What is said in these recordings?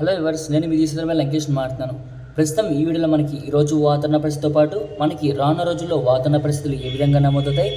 Hello ఎవర్స్ నేను మీ తీసుకున్న లంకేష్ మాట్లాడుతున్నాను. ప్రస్తుతం ఈ వీడియోలో మనకి ఈరోజు వాతావరణ పరిస్థితితో పాటు మనకి రానున్న రోజుల్లో వాతావరణ పరిస్థితులు ఏ విధంగా నమోదవుతాయి?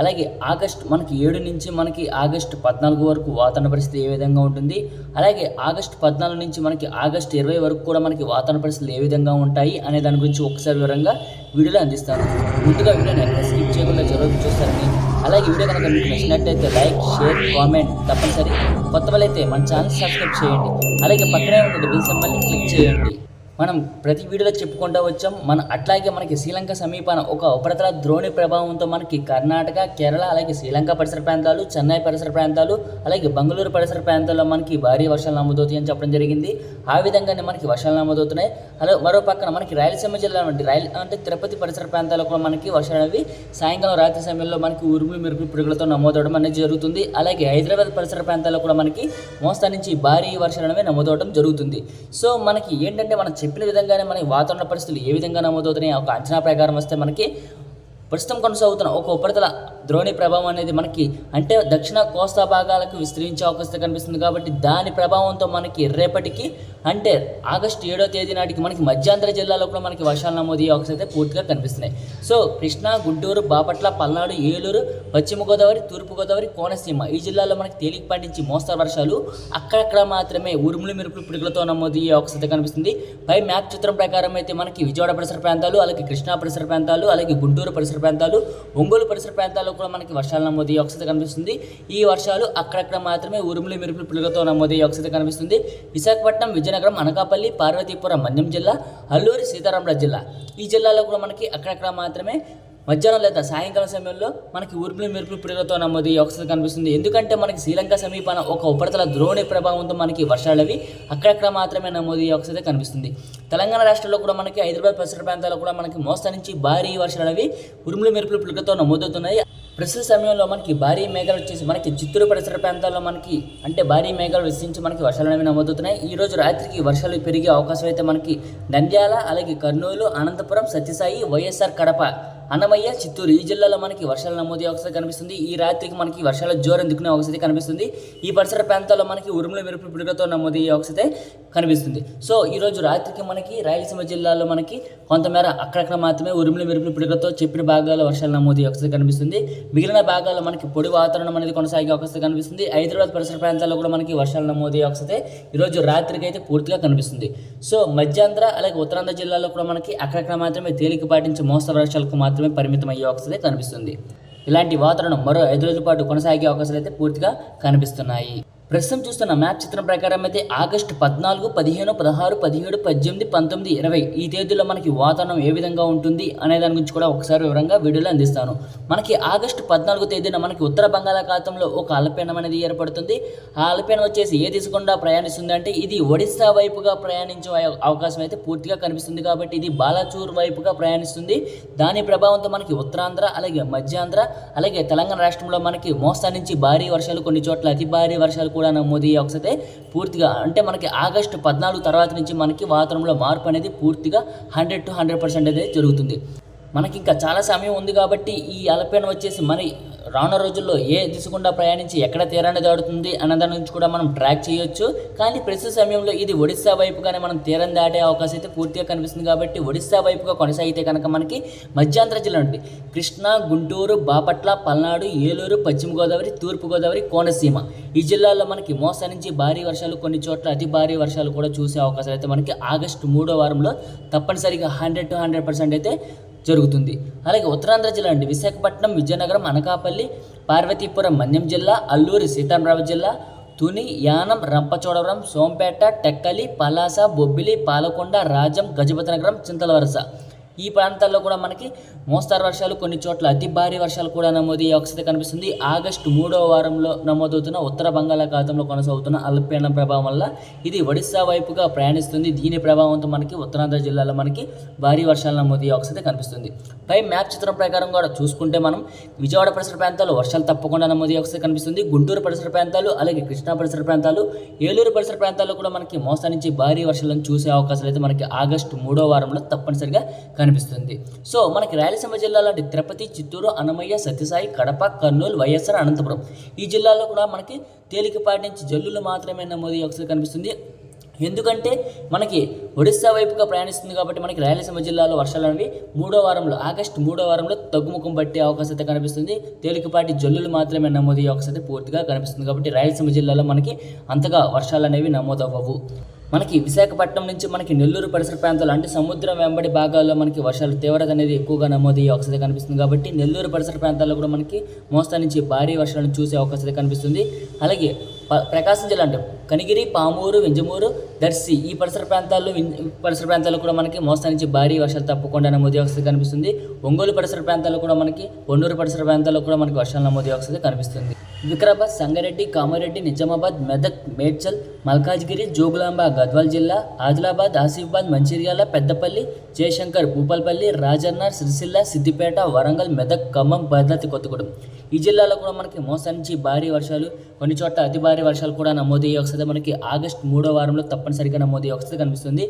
అలాగే ఆగస్ట్ మనకి ఏడు నుంచి మనకి ఆగస్ట్ పద్నాలుగు వరకు వాతావరణ పరిస్థితి ఏ విధంగా ఉంటుంది? అలాగే ఆగస్ట్ పద్నాలుగు నుంచి మనకి ఆగస్ట్ ఇరవై వరకు కూడా మనకి వాతావరణ పరిస్థితులు ఏ విధంగా ఉంటాయి అనే దాని గురించి ఒకసారి వివరంగా వీడియోలో అందిస్తాను. ముందుగా వీడియోని ఎక్కడ స్కిప్ చేయకుండా జరుగుతూ చూస్తారని అలాగే వీడియో కనుక మీకు నచ్చినట్టయితే లైక్ షేర్ కామెంట్ తప్పనిసరి. కొత్త వాళ్ళైతే మన ఛానల్ సబ్స్క్రైబ్ చేయండి. అలాగే పక్కనే ఉంటుంది బిల్ సింబల్ని క్లిక్ చేయండి. మనం ప్రతి వీడియోలో చెప్పుకుంటూ వచ్చాం. మన అట్లాగే మనకి శ్రీలంక సమీపాన ఒక ఉపరితల ద్రోణి ప్రభావంతో మనకి కర్ణాటక కేరళ అలాగే శ్రీలంక పరిసర ప్రాంతాలు చెన్నై పరిసర ప్రాంతాలు అలాగే బెంగళూరు పరిసర ప్రాంతాల్లో మనకి భారీ వర్షాలు నమోదవుతాయి అని చెప్పడం జరిగింది. ఆ విధంగానే మనకి వర్షాలు నమోదవుతున్నాయి. అలా మరో పక్కన మనకి రాయలసీమ జిల్లా నుండి రైల్ అంటే తిరుపతి పరిసర ప్రాంతాల్లో కూడా మనకి వర్షాలు అనేవి సాయంకాలం రాత్రి సమయంలో మనకి ఉరుములు మెరుపులు పిడుగులతో నమోదవడం అనేది జరుగుతుంది. అలాగే హైదరాబాద్ పరిసర ప్రాంతాల్లో కూడా మనకి మోస్తా నుంచి భారీ వర్షాలు అనేవి నమోదవడం జరుగుతుంది. సో మనకి ఏంటంటే మన చెప్పిన విధంగానే మనకి వాతావరణ పరిస్థితులు ఏ విధంగా నమోదవుతున్నాయి ఒక అంచనా ప్రకారం వస్తే మనకి ప్రస్తుతం కొనసాగుతున్న ఒక ఉపరితల ద్రోణి ప్రభావం అనేది మనకి అంటే దక్షిణ కోస్తా భాగాలకు విస్తరించే అవకాశం కనిపిస్తుంది కాబట్టి దాని ప్రభావంతో మనకి రేపటికి అంటే ఆగస్టు ఏడో తేదీ నాటికి మనకి మధ్యాంతర జిల్లాలో కూడా మనకి వర్షాలు నమోదయ్యే అవకాశం అయితే పూర్తిగా కనిపిస్తున్నాయి. సో కృష్ణా గుంటూరు బాపట్ల పల్నాడు ఏలూరు పశ్చిమ గోదావరి తూర్పు గోదావరి కోనసీమ ఈ జిల్లాలో మనకి తేలికపాటి నుంచి మోస్తరు వర్షాలు అక్కడక్కడ మాత్రమే ఉరుములు మెరుపులు పిడుగులతో నమోదయ్యే అవకాశం అయితే కనిపిస్తుంది. పై మ్యాప్ చిత్రం ప్రకారం అయితే మనకి విజయవాడ పరిసర ప్రాంతాలు అలాగే కృష్ణా పరిసర ప్రాంతాలు అలాగే గుంటూరు పరిసర ప్రాంతాలు ఒంగోలు పరిసర ప్రాంతాలు కూడా మనకి వర్షాలు నమోదయ్యే అవకాశం కనిపిస్తుంది. ఈ వర్షాలు అక్కడక్కడ మాత్రమే ఉరుములు మెరుపులు పిల్లలతో నమోదయ్యే అవకాశం కనిపిస్తుంది. విశాఖపట్నం విజయనగరం అనకాపల్లి పార్వతీపురం మన్యం జిల్లా అల్లూరి సీతారామరాజు జిల్లా. ఈ జిల్లాలో కూడా మనకి అక్కడక్కడ మాత్రమే మధ్యాహ్నం లేదా సాయంకాలం సమయంలో మనకి ఉరుములు మెరుపులు పిడుగులతో నమోదు ఈ కనిపిస్తుంది. ఎందుకంటే మనకి శ్రీలంక సమీపాన ఒక ఉపరితల ద్రోణి ప్రభావంతో మనకి వర్షాలు అవి అక్కడక్కడ మాత్రమే నమోదు ఈ కనిపిస్తుంది. తెలంగాణ రాష్ట్రంలో కూడా మనకి హైదరాబాద్ పరిసర ప్రాంతాల్లో కూడా మనకి మోస్తా నుంచి భారీ వర్షాలు అవి ఉరుములు మెరుపులు పిడుగులతో నమోదవుతున్నాయి. ప్రస్తుత సమయంలో మనకి భారీ మేఘాలు వచ్చేసి మనకి చిత్తూరు పరిసర ప్రాంతాల్లో మనకి అంటే భారీ మేఘాలు విస్తరించి మనకి వర్షాలు అనేవి నమోదవుతున్నాయి. ఈ రోజు రాత్రికి వర్షాలు పెరిగే అవకాశం అయితే మనకి నంద్యాల అలాగే కర్నూలు అనంతపురం సత్యసాయి వైఎస్ఆర్ కడప అన్నమయ్య చిత్తూరు ఈ జిల్లాలో మనకి వర్షాలు నమోదు అవకాశం కనిపిస్తుంది. ఈ రాత్రికి మనకి వర్షాలు జోరు అందుకునే అవకాశం కనిపిస్తుంది. ఈ పరిసర ప్రాంతాల్లో మనకి ఉరుముల మెరుపు పిడుగులతో నమోదు అయ్యే అవకాశం కనిపిస్తుంది. సో ఈ రోజు రాత్రికి మనకి రాయలసీమ జిల్లాలో మనకి కొంతమేర అక్కడక్కడ మాత్రమే ఉరుముల మెరుపు పిడుగులతో చెప్పిన భాగాల్లో వర్షాలు నమోదు అవకాశం కనిపిస్తుంది. మిగిలిన భాగాల్లో మనకి పొడి వాతావరణం అనేది కొనసాగే అవకాశం కనిపిస్తుంది. హైదరాబాద్ పరిసర ప్రాంతాల్లో కూడా మనకి వర్షాలు నమోదు అయ్యే అవకాశం ఈరోజు రాత్రికి అయితే పూర్తిగా కనిపిస్తుంది. సో మధ్యాంధ్ర అలాగే ఉత్తరాంధ్ర జిల్లాలో కూడా మనకి అక్కడక్కడ మాత్రమే తేలిక పాటించే మోస్తరు వర్షాలకు మాత్రమే పరిమితం అయ్యే అవకాశం కనిపిస్తుంది. ఇలాంటి వాతావరణం మరో ఐదు రోజుల పాటు కొనసాగే అవకాశాలు అయితే పూర్తిగా కనిపిస్తున్నాయి. ప్రస్తుతం చూస్తున్న మ్యాప్ చిత్రం ప్రకారం అయితే ఆగస్టు పద్నాలుగు పదిహేను పదహారు పదిహేడు పద్దెనిమిది పంతొమ్మిది ఇరవై ఈ తేదీలో మనకి వాతావరణం ఏ విధంగా ఉంటుంది అనే దాని గురించి కూడా ఒకసారి వివరంగా వీడియోలో అందిస్తాను. మనకి ఆగస్టు పద్నాలుగు తేదీన మనకి ఉత్తర బంగాళాఖాతంలో ఒక అల్పీనం అనేది ఏర్పడుతుంది. ఆ అల్పీనం వచ్చేసి ఏ దిశ ప్రయాణిస్తుంది అంటే ఇది ఒడిస్సా వైపుగా ప్రయాణించే అవకాశం అయితే పూర్తిగా కనిపిస్తుంది కాబట్టి ఇది బాలాచూర్ వైపుగా ప్రయాణిస్తుంది. దాని ప్రభావంతో మనకి ఉత్తరాంధ్ర అలాగే మధ్యాంధ్ర అలాగే తెలంగాణ రాష్ట్రంలో మనకి మోస్తా నుంచి భారీ వర్షాలు కొన్ని చోట్ల అతి భారీ వర్షాలు కూడా నమోదు అయ్యే అయితే పూర్తిగా అంటే మనకి ఆగస్టు పద్నాలుగు తర్వాత నుంచి మనకి వాతావరణంలో మార్పు అనేది పూర్తిగా హండ్రెడ్ టు హండ్రెడ్ పర్సెంట్ అనేది జరుగుతుంది. మనకి ఇంకా చాలా సమయం ఉంది కాబట్టి ఈ అల్పీనం వచ్చేసి మరి రానున్న రోజుల్లో ఏ దిశకుండా ప్రయాణించి ఎక్కడ తీరాన్ని దాడుతుంది అన్న దాని నుంచి కూడా మనం ట్రాక్ చేయొచ్చు. కానీ ప్రస్తుత సమయంలో ఇది ఒడిస్సా వైపుగానే మనం తీరం దాటే అవకాశం అయితే పూర్తిగా కనిపిస్తుంది కాబట్టి ఒడిస్సా వైపుగా కొనసాగితే కనుక మనకి మధ్యాంతర జిల్లా నుండి కృష్ణా గుంటూరు బాపట్ల పల్నాడు ఏలూరు పశ్చిమ గోదావరి తూర్పు గోదావరి కోనసీమ. ఈ జిల్లాల్లో మనకి మోసా నుంచి భారీ వర్షాలు కొన్ని చోట్ల అతి భారీ వర్షాలు కూడా చూసే అవకాశాలు అయితే మనకి ఆగస్టు మూడో వారంలో తప్పనిసరిగా హండ్రెడ్ టు హండ్రెడ్ పర్సెంట్ అయితే జరుగుతుంది. అలాగే ఉత్తరాంధ్ర జిల్లా అండి. విశాఖపట్నం విజయనగరం అనకాపల్లి పార్వతీపురం మన్యం జిల్లా అల్లూరి సీతారామరావు జిల్లా తుని యానం రంపచోడవరం సోంపేట టెక్కలి పలాస బొబ్బిలి పాలకొండ రాజం గజపతినగరం చింతలవరస. ఈ ప్రాంతాల్లో కూడా మనకి మోస్తారు వర్షాలు కొన్ని చోట్ల అతి భారీ వర్షాలు కూడా నమోదయ్యే ఒకసారి కనిపిస్తుంది. ఆగస్టు మూడవ వారంలో నమోదవుతున్న ఉత్తర బంగాళాఖాతంలో కొనసాగుతున్న అల్పీడనం ప్రభావం వల్ల ఇది ఒడిశా వైపుగా ప్రయాణిస్తుంది. దీని ప్రభావంతో మనకి ఉత్తరాంధ్ర జిల్లాలో మనకి భారీ వర్షాలు నమోదయ్యే ఒకసారి కనిపిస్తుంది. పై మ్యాప్ చిత్రం ప్రకారం కూడా చూసుకుంటే మనం విజయవాడ పరిసర ప్రాంతాలు వర్షాలు తప్పకుండా నమోదయ్యే ఒకసారి కనిపిస్తుంది. గుంటూరు పరిసర ప్రాంతాలు అలాగే కృష్ణా పరిసర ప్రాంతాలు ఏలూరు పరిసర ప్రాంతాల్లో కూడా మనకి మోస్తా నుంచి భారీ వర్షాలను చూసే అవకాశాలు అయితే మనకి ఆగస్టు మూడో వారంలో తప్పనిసరిగా కనిపిస్తుంది. సో మనకి రాయలసీమ జిల్లాలో తిరుపతి చిత్తూరు అన్నమయ్య సత్యసాయి కడప కర్నూలు వైఎస్ఆర్ అనంతపురం. ఈ జిల్లాలో కూడా మనకి తేలికపాటి నుంచి జల్లులు మాత్రమే నమోదు ఒకసారి కనిపిస్తుంది. ఎందుకంటే మనకి ఒడిస్సా వైపుగా ప్రయాణిస్తుంది కాబట్టి మనకి రాయలసీమ జిల్లాలో వర్షాలు అనేవి మూడో వారంలో ఆగస్టు మూడో వారంలో తగ్గుముఖం పట్టే అవకాశం అయితే కనిపిస్తుంది. తేలికపాటి జల్లులు మాత్రమే నమోదయ్యే అవకాశం అయితే పూర్తిగా కనిపిస్తుంది కాబట్టి రాయలసీమ జిల్లాలో మనకి అంతగా వర్షాలు అనేవి నమోదవ్వవు మనకి విశాఖపట్నం నుంచి మనకి నెల్లూరు పరిసర ప్రాంతాలు అంటే సముద్రం వెంబడి భాగాల్లో మనకి వర్షాలు తీవ్రత అనేది ఎక్కువగా నమోదయ్యే అవకాశం కనిపిస్తుంది. కాబట్టి నెల్లూరు పరిసర ప్రాంతాల్లో కూడా మనకి మోస్తా నుంచి భారీ వర్షాలను చూసే అవకాశం కనిపిస్తుంది. అలాగే ప్రకాశం జిల్లా అంటే కనిగిరి పామూరు వింజమూరు దర్శి ఈ పరిసర ప్రాంతాల్లో పరిసర ప్రాంతాల్లో కూడా మనకి మోస్తా నుంచి భారీ వర్షాలు తప్పకుండా నమోదయ్యే అవకాశం కనిపిస్తుంది. ఒంగోలు పరిసర ప్రాంతాల్లో కూడా మనకి ఒండూరు పరిసర ప్రాంతాల్లో కూడా మనకి వర్షాలు నమోదయ్యే అవకాశం కనిపిస్తుంది. వికారాబాద్ సంగారెడ్డి కామారెడ్డి నిజామాబాద్ మెదక్ మేడ్చల్ మల్కాజ్గిరి జోగులాంబ గద్వాల్ జిల్లా ఆదిలాబాద్ ఆసిఫాబాద్ మంచిర్యాల పెద్దపల్లి జయశంకర్ భూపాల్పల్లి రాజన్న సిరిసిల్ల సిద్దిపేట వరంగల్ మెదక్ ఖమ్మం భద్రాద్రి కొత్తగూడెం. ఈ జిల్లాలో కూడా మనకి మోసం నుంచి భారీ వర్షాలు కొన్ని చోట్ల అతి భారీ వర్షాలు కూడా నమోదయ్యే ఒకసారి మనకి ఆగస్ట్ మూడో వారంలో తప్పనిసరిగా నమోదయ్యే ఒకసారి కనిపిస్తుంది.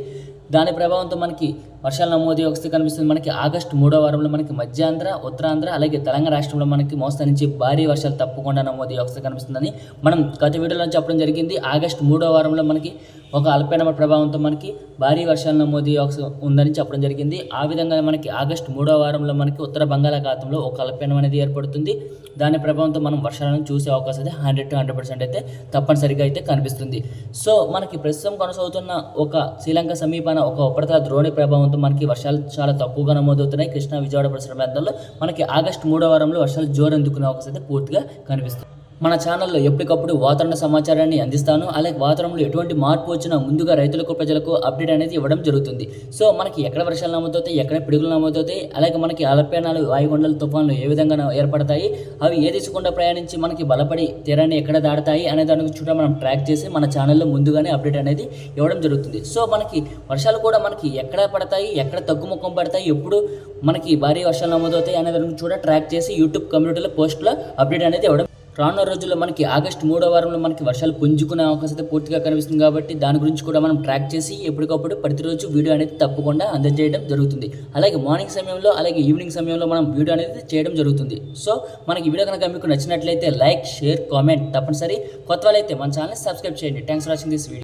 దాని ప్రభావంతో మనకి వర్షాలు నమోదు అవసరం కనిపిస్తుంది. మనకి ఆగస్టు మూడో వారంలో మనకి మధ్యాంధ్ర ఉత్తరాంధ్ర అలాగే తెలంగాణ రాష్ట్రంలో మనకి మోస్తా నుంచి భారీ వర్షాలు తప్పకుండా నమోదయ్యే అవసరం కనిపిస్తుందని మనం గత వీడియోలో చెప్పడం జరిగింది. ఆగస్టు మూడో వారంలో మనకి ఒక అల్పీడన ప్రభావంతో మనకి భారీ వర్షాలు నమోదయ్యే ఒక ఉందని చెప్పడం జరిగింది. ఆ విధంగా మనకి ఆగస్టు మూడో వారంలో మనకి ఉత్తర బంగాళాఖాతంలో ఒక అల్పీడనం అనేది ఏర్పడుతుంది. దాని ప్రభావంతో మనం వర్షాలను చూసే అవకాశం అయితే హండ్రెడ్ టు హండ్రెడ్ పర్సెంట్ అయితే తప్పనిసరిగా అయితే కనిపిస్తుంది. సో మనకి ప్రస్తుతం కొనసాగుతున్న ఒక శ్రీలంక సమీపాన ఒక ఉపరితల ద్రోణి ప్రభావం ప్రభావంతో మనకి వర్షాలు చాలా తక్కువగా నమోదవుతున్నాయి. కృష్ణా విజయవాడ పరిసర ప్రాంతాల్లో మనకి ఆగస్టు మూడో వారంలో వర్షాలు జోరందుకునే అవకాశం అయితే పూర్తిగా కనిపిస్తుంది. మన ఛానల్లో ఎప్పటికప్పుడు వాతావరణ సమాచారాన్ని అందిస్తాను. అలాగే వాతావరణంలో ఎటువంటి మార్పు వచ్చినా ముందుగా రైతులకు ప్రజలకు అప్డేట్ అనేది ఇవ్వడం జరుగుతుంది. సో మనకి ఎక్కడ వర్షాలు నమోదవుతాయి ఎక్కడ పిడుగులు నమోదవుతాయి అలాగే మనకి అలపేనాలు వాయుగుండలు తుఫాన్లు ఏ విధంగా ఏర్పడతాయి అవి ఏ దిశకుండా ప్రయాణించి మనకి బలపడి తీరాన్ని ఎక్కడ దాడతాయి అనే దాని గురించి కూడా మనం ట్రాక్ చేసి మన ఛానల్లో ముందుగానే అప్డేట్ అనేది ఇవ్వడం జరుగుతుంది. సో మనకి వర్షాలు కూడా మనకి ఎక్కడ పడతాయి ఎక్కడ తగ్గుముఖం పడతాయి ఎప్పుడు మనకి భారీ వర్షాలు నమోదవుతాయి అనే దాని గురించి కూడా ట్రాక్ చేసి యూట్యూబ్ కమ్యూనిటీలో పోస్ట్లో అప్డేట్ అనేది ఇవ్వడం రానున్న రోజుల్లో మనకి ఆగస్టు మూడో వారంలో మనకి వర్షాలు పుంజుకునే అవకాశం అయితే పూర్తిగా కనిపిస్తుంది కాబట్టి దాని గురించి కూడా మనం ట్రాక్ చేసి ఎప్పటికప్పుడు ప్రతిరోజు వీడియో అనేది తప్పకుండా అందజేయడం జరుగుతుంది. అలాగే మార్నింగ్ సమయంలో అలాగే ఈవినింగ్ సమయంలో మనం వీడియో అనేది చేయడం జరుగుతుంది. సో మనకి వీడియో కనుక మీకు నచ్చినట్లయితే లైక్ షేర్ కామెంట్ తప్పనిసరి. కొత్త వాళ్ళైతే మన ఛానల్ సబ్స్క్రైబ్ చేయండి. Thanks for watching this video